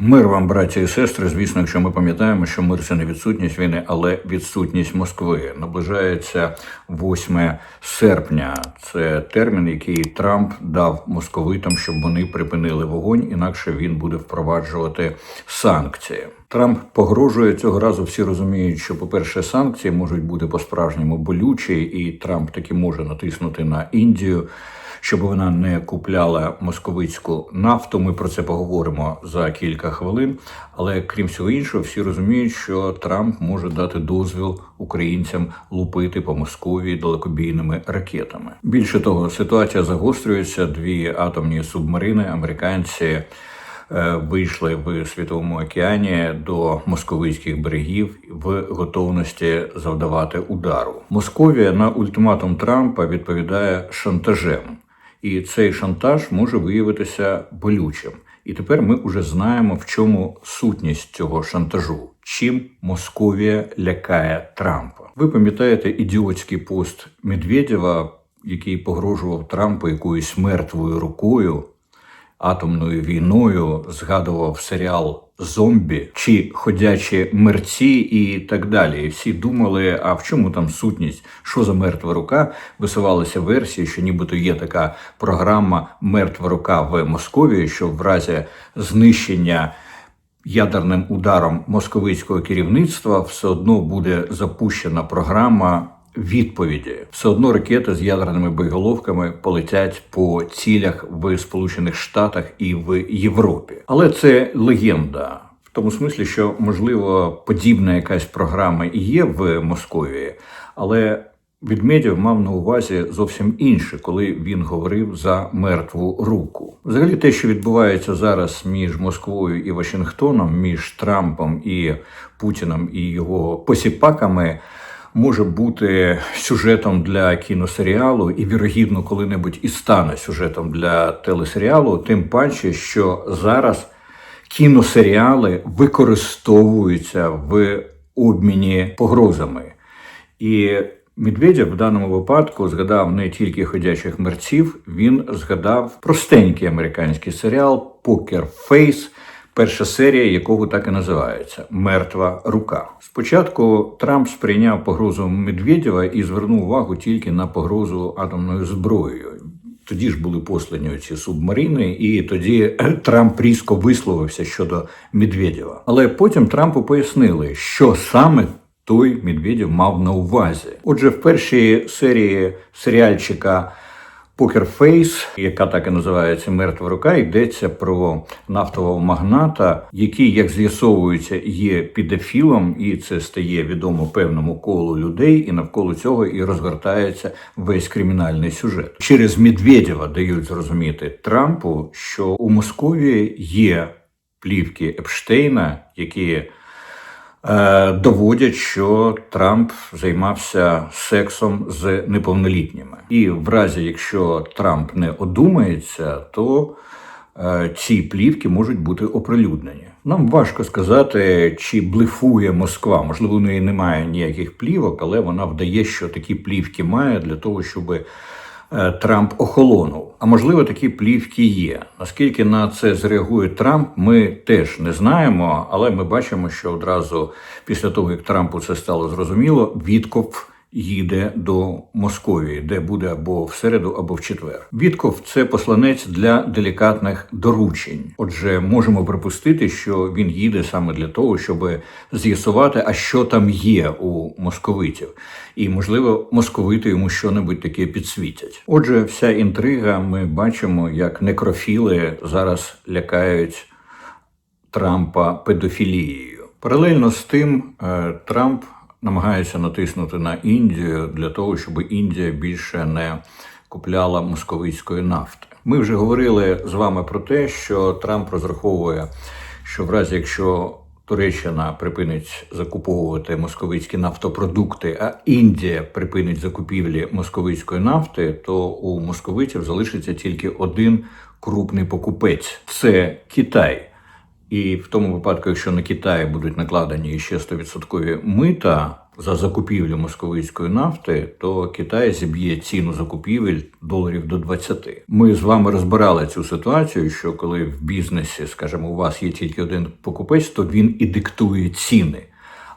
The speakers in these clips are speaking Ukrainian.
Мир вам, браті і сестри. Звісно, якщо ми пам'ятаємо, що мир це не відсутність війни, але відсутність Москви. Наближається 8 серпня. Це термін, який Трамп дав московитам, щоб вони припинили вогонь, інакше він буде впроваджувати санкції. Трамп погрожує цього разу. Всі розуміють, що, по-перше, санкції можуть бути по-справжньому болючі, і Трамп таки може натиснути на Індію щоб вона не купляла московицьку нафту. Ми про це поговоримо за кілька хвилин. Але крім всього іншого, всі розуміють, що Трамп може дати дозвіл українцям лупити по Московії далекобійними ракетами. Більше того, ситуація загострюється. Дві атомні субмарини американці. е, Вийшли в світовому океані до московицьких берегів в готовності завдавати удару. Московія на ультиматум Трампа відповідає шантажем. І цей шантаж може виявитися болючим. І тепер ми вже знаємо, в чому сутність цього шантажу, чим Московія лякає Трампа. Ви пам'ятаєте ідіотський пост Медведєва, який погрожував Трампу якоюсь мертвою рукою, атомною війною, згадував серіал Зомбі чи ходячі мерці і так далі. І всі думали, а в чому там сутність? Що за мертва рука? Висувалися версії, що нібито є така програма Мертва рука в Московії, що в разі знищення. Ядерним ударом московицького керівництва все одно буде запущена програма відповіді. Все одно ракети з ядерними боєголовками полетять по цілях в Сполучених Штатах і в Європі. Але це легенда. В тому смислі, що можливо подібна якась програма і є в Московії, але Відмедів мав на увазі зовсім інше, коли він говорив за мертву руку. Взагалі, те, що відбувається зараз між Москвою і Вашингтоном, між Трампом і Путіном і його посіпаками, може бути сюжетом для кіносеріалу, і вірогідно, коли-небудь і стане сюжетом для телесеріалу, тим паче, що зараз кіносеріали використовуються в обміні погрозами. І Медведєв в даному випадку згадав не тільки ходячих мерців, він згадав простенький американський серіал Покер Фейс, перша серія якого так і називається Мертва рука. Спочатку Трамп сприйняв погрозу Медведєва і звернув увагу тільки на погрозу атомною зброєю. Тоді ж були послані ці субмарини, і тоді Трамп різко висловився щодо Медведєва. Але потім Трампу пояснили, що саме той Медведєв мав на увазі. Отже, в першій серії серіальчика Покер Фейс, яка так і називається Мертва рука, йдеться про нафтового магната, який, як з'ясовується, є підофілом, і це стає відомо певному колу людей, і навколо цього і розгортається весь кримінальний сюжет. Через Медведєва дають зрозуміти Трампу, що у Московії є плівки Епштейна, які доводять, що Трамп займався сексом з неповнолітніми, і в разі, якщо Трамп не одумається, то е, ці плівки можуть бути оприлюднені. Нам важко сказати, чи блефує Москва. Можливо, у неї немає ніяких плівок, але вона вдає, що такі плівки має для того, щоб Трамп охолонув. А можливо, такі плівки є. Наскільки на це зреагує Трамп, ми теж не знаємо, але ми бачимо, що одразу після того, як Трампу це стало зрозуміло, Вітков їде до Московії, де буде або в середу, або в четвер. Вітков це посланець для делікатних доручень. Отже, можемо припустити, що він їде саме для того, щоб з'ясувати, а що там є у московитів, і можливо, московити йому щонебудь таке підсвітять. Отже, вся інтрига, ми бачимо, як некрофіли зараз лякають Трампа педофілією. Паралельно з тим, е, Трамп намагається натиснути на Індію для того, щоб Індія більше не купляла московицької нафти. Ми вже говорили з вами про те, що Трамп розраховує, що в разі якщо Туреччина припинить закуповувати московицькі нафтопродукти, а Індія припинить закупівлі московицької нафти, то у московитів залишиться тільки один крупний покупець це Китай. І в тому випадку, якщо на Китай будуть накладені ще 100% мита, за закупівлю московицької нафти, то Китай зіб'є ціну закупівель доларів до 20. Ми з вами розбирали цю ситуацію, що коли в бізнесі, скажімо, у вас є тільки один покупець, то він і диктує ціни.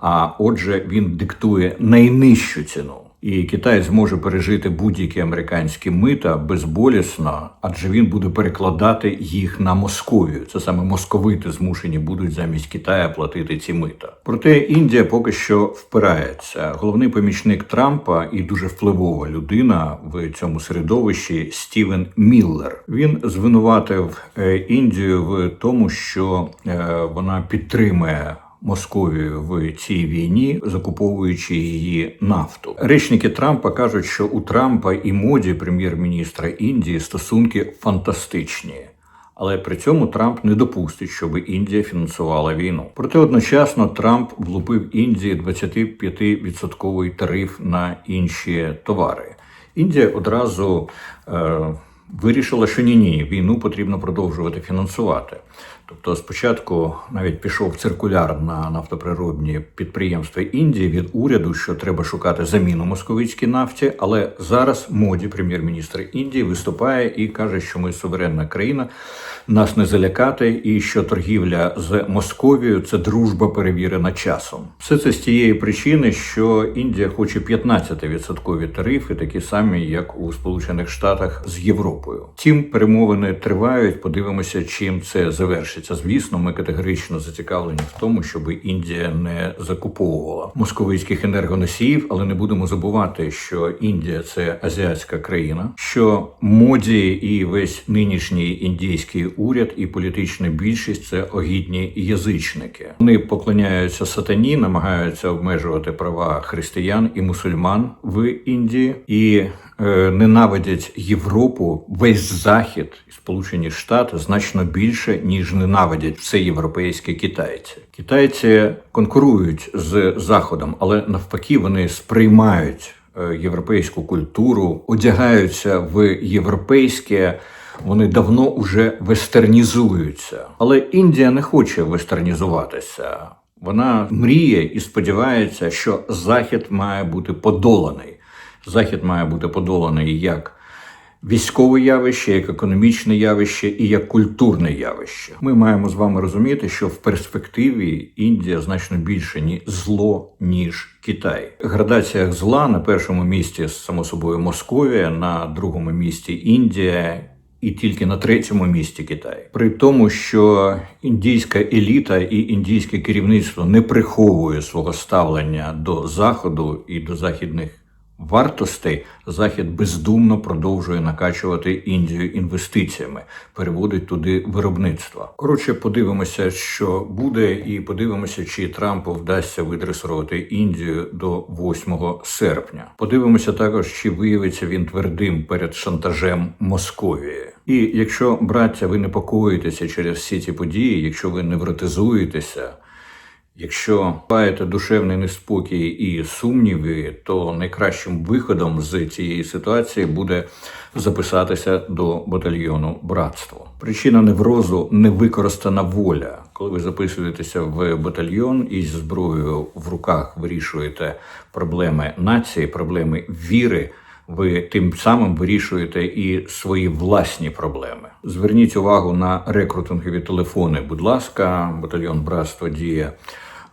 А отже, він диктує найнижчу ціну. І Китай зможе пережити будь-які американські мита безболісно, адже він буде перекладати їх на Московію. Це саме московити змушені будуть замість Китая платити ці мита. Проте Індія поки що впирається. Головний помічник Трампа і дуже впливова людина в цьому середовищі Стівен Міллер. Він звинуватив е, Індію в тому, що е, вона підтримує. Московію в цій війні, закуповуючи її нафту. Речники Трампа кажуть, що у Трампа і моді прем'єр-міністра Індії стосунки фантастичні. Але при цьому Трамп не допустить, щоб Індія фінансувала війну. Проте одночасно Трамп влупив Індії 25% тариф на інші товари. Індія одразу е, вирішила, що ні, ні, війну потрібно продовжувати фінансувати. Тобто, спочатку навіть пішов циркуляр на нафтоприродні підприємства Індії від уряду, що треба шукати заміну московицькій нафті. Але зараз моді, прем'єр-міністр Індії, виступає і каже, що ми суверенна країна, нас не залякати, і що торгівля з Московією це дружба перевірена часом. Все це з тієї причини, що Індія хоче 15% тарифи, такі самі, як у Сполучених Штатах з Європою. Тім перемовини тривають. Подивимося, чим це завершиться. Звісно, ми категорично зацікавлені в тому, щоб Індія не закуповувала московицьких енергоносіїв, але не будемо забувати, що Індія це азіатська країна, що моді і весь нинішній індійський уряд і політична більшість це огідні язичники. Вони поклоняються сатані, намагаються обмежувати права християн і мусульман в Індії і ненавидять Європу, весь захід і Сполучені Штати значно більше ніж ненавидять все європейські китайці. Китайці конкурують з заходом, але навпаки вони сприймають е, європейську культуру, одягаються в європейське. Вони давно уже вестернізуються, але Індія не хоче вестернізуватися. Вона мріє і сподівається, що Захід має бути подоланий. Захід має бути подоланий як військове явище, як економічне явище і як культурне явище. Ми маємо з вами розуміти, що в перспективі Індія значно більше ні зло ніж Китай. В градаціях зла на першому місці само собою Московія, на другому місці Індія. І тільки на третьому місці Китай, при тому, що індійська еліта і індійське керівництво не приховує свого ставлення до заходу і до західних вартостей, захід бездумно продовжує накачувати Індію інвестиціями, переводить туди виробництво. Коротше, подивимося, що буде, і подивимося, чи Трампу вдасться видресувати Індію до 8 серпня. Подивимося також, чи виявиться він твердим перед шантажем Московії. І якщо браття, ви непокоїтеся через всі ці події, якщо ви невротизуєтеся. Якщо маєте душевний неспокій і сумніви, то найкращим виходом з цієї ситуації буде записатися до батальйону братство. Причина неврозу невикористана воля. Коли ви записуєтеся в батальйон і зі зброєю в руках вирішуєте проблеми нації, проблеми віри. Ви тим самим вирішуєте і свої власні проблеми. Зверніть увагу на рекрутингові телефони. Будь ласка, батальйон братство діє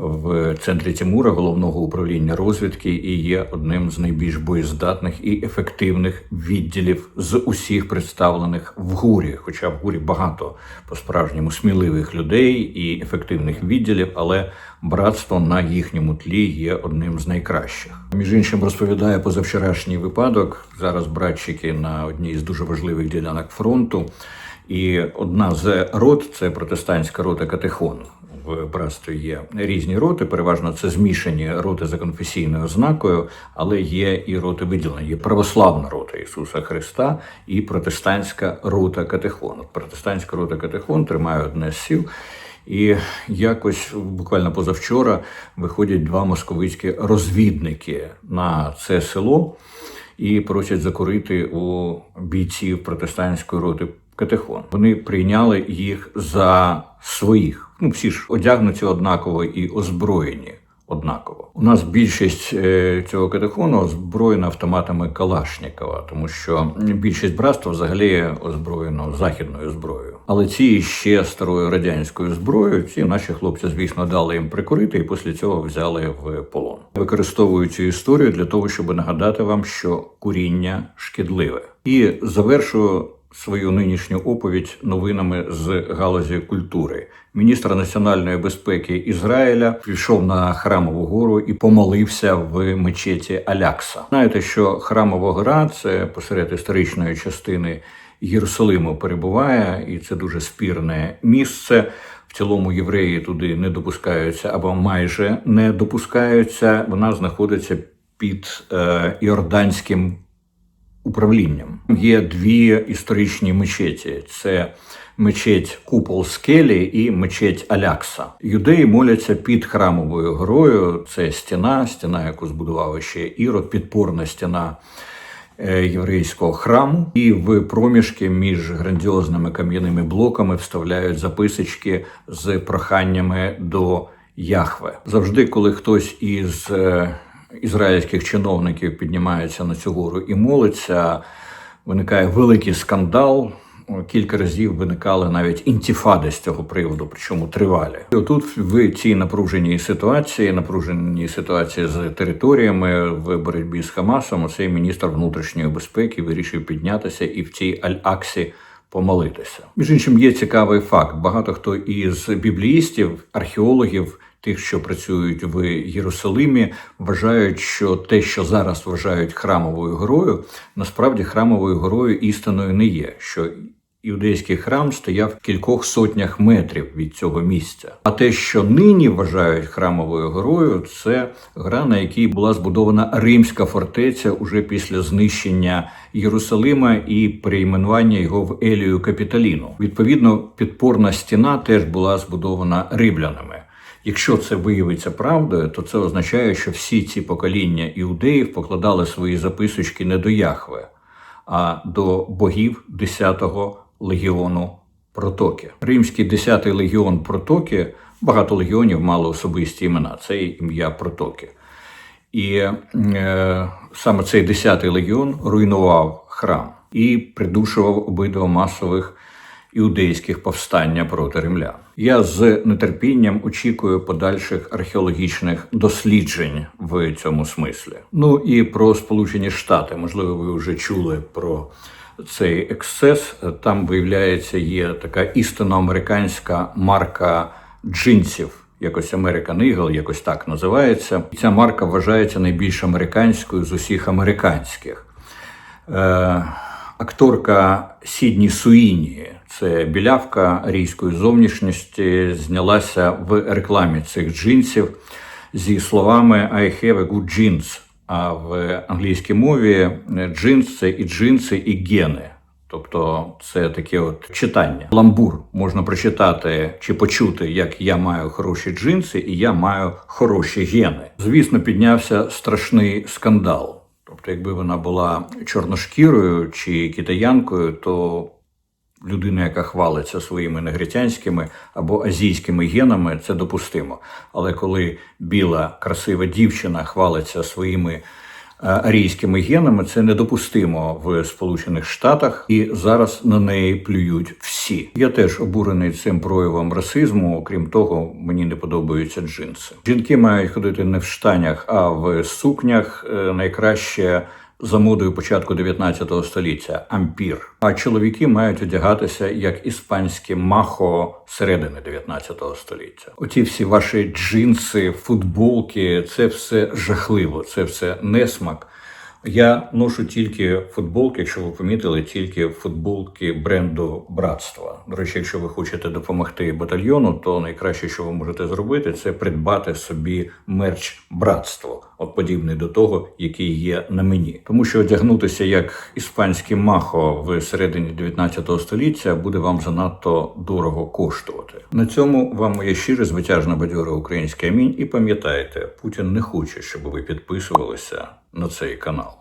в центрі Тимура головного управління розвідки і є одним з найбільш боєздатних і ефективних відділів з усіх представлених в гурі. Хоча в гурі багато по-справжньому сміливих людей і ефективних відділів, але братство на їхньому тлі є одним з найкращих. Між іншим розповідає позавчорашній випадок. Зараз братчики на одній з дуже важливих ділянок фронту. І одна з рот це протестантська рота Катехон. В братстві є різні роти, переважно це змішані роти за конфесійною ознакою, але є і роти виділені. Є православна рота Ісуса Христа і протестантська рота Катехон. От Протестантська рота Катехон тримає одне з сіл. І якось буквально позавчора виходять два московицькі розвідники на це село і просять закурити у бійців протестантської роти Катехон. Вони прийняли їх за своїх. Ну, всі ж одягнуті однаково і озброєні однаково. У нас більшість е, цього катехону озброєна автоматами Калашнікова, тому що більшість братства взагалі озброєно західною зброєю. Але ці ще старою радянською зброєю, ці наші хлопці, звісно, дали їм прикурити і після цього взяли в полон. Використовую цю історію для того, щоб нагадати вам, що куріння шкідливе. І завершую свою нинішню оповідь новинами з галузі культури. Міністр національної безпеки Ізраїля прийшов на храмову гору і помолився в мечеті Алякса. Знаєте, що храмова гора це посеред історичної частини Єрусалиму перебуває, і це дуже спірне місце. В цілому євреї туди не допускаються або майже не допускаються. Вона знаходиться під е, іорданським управлінням. Є дві історичні мечеті: це мечеть Купол Скелі і мечеть Алякса. Юдеї моляться під храмовою горою. Це стіна, стіна, яку збудував ще Ірод, підпорна стіна. е, Єврейського храму, і в проміжки між грандіозними кам'яними блоками вставляють записочки з проханнями до Яхве. Завжди, коли хтось із е, ізраїльських чиновників піднімається на цю гору і молиться, виникає великий скандал. Кілька разів виникали навіть інтіфади з цього приводу, причому тривалі. І отут в цій напруженій ситуації, напруженій ситуації з територіями в боротьбі з Хамасом, цей міністр внутрішньої безпеки вирішив піднятися і в цій Аль-Аксі помолитися. Між іншим, є цікавий факт: багато хто із бібліїстів, археологів. Тих, що працюють в Єрусалимі, вважають, що те, що зараз вважають храмовою горою, насправді храмовою горою істиною не є. Що Іудейський храм стояв кількох сотнях метрів від цього місця. А те, що нині вважають храмовою горою, це гора, на якій була збудована римська фортеця уже після знищення Єрусалима і перейменування його в Елію Капіталіну. Відповідно, підпорна стіна теж була збудована римлянами. Якщо це виявиться правдою, то це означає, що всі ці покоління іудеїв покладали свої записочки не до Яхве, а до богів 10-го легіону Протоки. Римський 10-й легіон Протоки, багато легіонів мали особисті імена. Це ім'я Протоки. І е, саме цей 10-й легіон руйнував храм і придушував обидва масових іудейських повстання проти римлян. Я з нетерпінням очікую подальших археологічних досліджень в цьому смислі. Ну і про Сполучені Штати. Можливо, ви вже чули про цей ексцес. Там виявляється, є така істинно американська марка джинсів. Якось American Eagle, якось так називається. Ця марка вважається найбільш американською з усіх американських. Е, акторка Сідні Суїні, це білявка арійської зовнішності, знялася в рекламі цих джинсів зі словами I have a good jeans. А в англійській мові джинс це і джинси, і гени. Тобто це таке от читання. Ламбур можна прочитати чи почути, як я маю хороші джинси і я маю хороші гени. Звісно, піднявся страшний скандал. Тобто, якби вона була чорношкірою чи китаянкою, то людина, яка хвалиться своїми негритянськими або азійськими генами, це допустимо. Але коли біла красива дівчина хвалиться своїми е, арійськими генами, це недопустимо в Сполучених Штатах, і зараз на неї плюють всі. Я теж обурений цим проявом расизму. Окрім того, мені не подобаються джинси. Жінки мають ходити не в штанях, а в сукнях. Е, Найкраще за модою початку 19 століття ампір. А чоловіки мають одягатися як іспанське махо середини 19 століття. Оці всі ваші джинси, футболки це все жахливо, це все несмак. Я ношу тільки футболки, якщо ви помітили, тільки футболки бренду братства. До речі, якщо ви хочете допомогти батальйону, то найкраще, що ви можете зробити, це придбати собі мерч братство, от подібний до того, який є на мені. Тому що одягнутися як іспанське махо в середині 19 століття буде вам занадто дорого коштувати. На цьому вам моє щире звитяжне бадьоре українське амінь. І пам'ятайте, Путін не хоче, щоб ви підписувалися на цей канал.